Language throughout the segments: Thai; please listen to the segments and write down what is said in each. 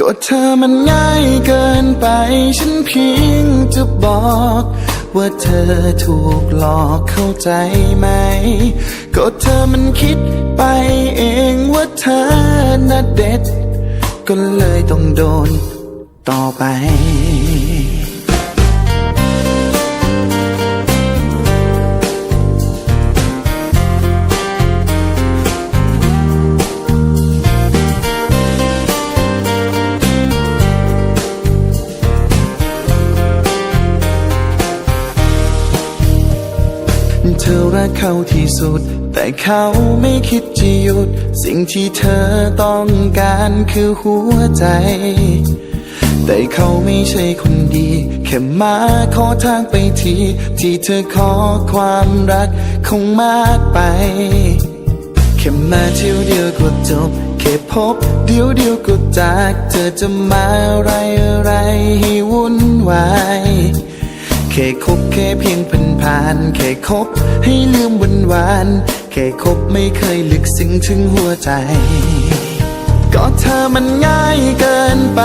ก็เธอมันง่ายเกินไป ฉันเพียงจะบอก ว่าเธอถูกหลอกเข้าใจไหม ก็เธอมันคิดไปเองว่าเธอน่ะเด็ด ก็เลยต้องโดนต่อไป เธอรักเขาที่สุด แต่เขาไม่คิดจะหยุด สิ่งที่เธอต้องการคือหัวใจ แต่เขาไม่ใช่คนดี แค่มาขอทางไปที ที่เธอขอความรักคงมากไป แค่มาเที่ยวเดียวก็จบแค่พบเดียวเดียวก็จาก เธอจะมาอะไรอะไรให้วุ่นวาย แค่คบแค่เพียงผ่านผ่านๆแค่คบให้ลืมวันวาน แค่คบไม่เคยลึกซึ้งถึงหัวใจ ก็เธอมันง่ายเกินไป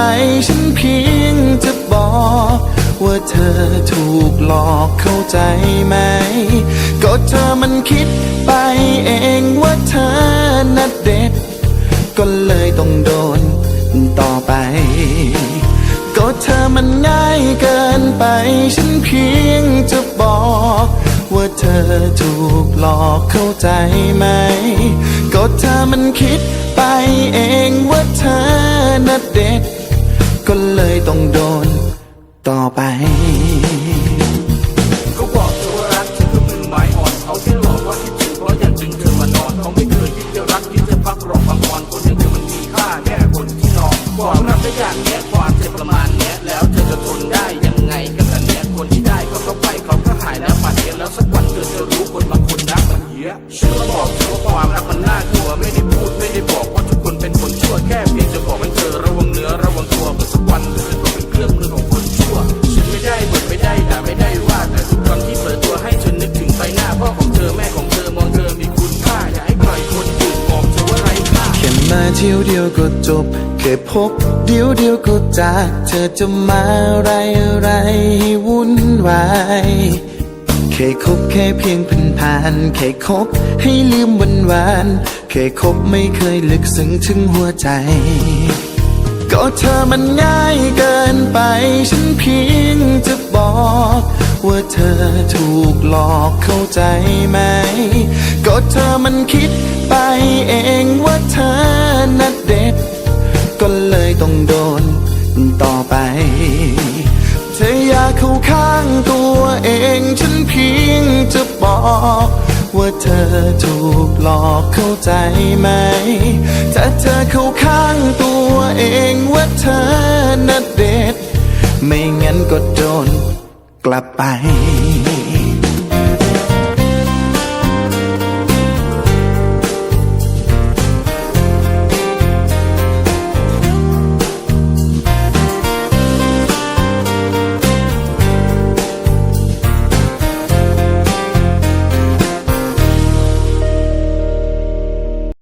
ฉันเพียงจะบอก ว่าเธอถูกหลอกเข้าใจไหม ก็เธอมันคิดไปเองว่าเธอน่ะเด็ด ก็เลยต้องโดนตอไเธอถูกหลอกเข้าใจไหม ก็เธอมันคิดไปเองว่าเธอน่ะเด็ด ก็เลยต้องโดนต่อไป ชื่อบอกเธอว่าความรักมันน่ากลัวไม่ได้พูดไม่ได้บอกว่าทุกคนเป็นคนชั่วแค่เพียงจะบอกให้เธอระวังเนื้อระวังตัวเพื่อสักวันเธอจะตกเป็นเครื่องมือของคนชั่วฉันไม่ได้บ่นไม่ได้ด่าไม่ได้ว่าแต่ทุกครั้งที่เปิดตัวให้ฉันนึกถึงใบหน้าพ่อของเธอแม่ของเธอมองเธอมีคุณค่าอย่าให้ใครคนอื่นมองเธอว่าไร้ค่าแค่มาเที่ยวเดียวก็จบแค่พบเดียวเดียวก็จากเธอจะมาอะไรอะไรให้วุ่นวาย แค่คบแค่เพียงผ่านผ่านๆแค่คบให้ลืมวันวานๆแค่คบไม่เคยลึกซึ้งถึงหัวใจ ก็เธอมันง่ายเกินไป ฉันเพียงจะบอก ว่าเธอถูกหลอกเข้าใจไหม ก็เธอมันคิดไปเองว่าเธอน่ะเด็ด ก็เลยต้องโดนต่อไป เธออยากเข้าข้างตัวเองฉัน ว่าเธอถูกหลอกเข้าใจไหม ถ้าเธอเข้าข้างตัวเองว่าเธอน่ะเด็ด ไม่งั้นก็โดนกลับไป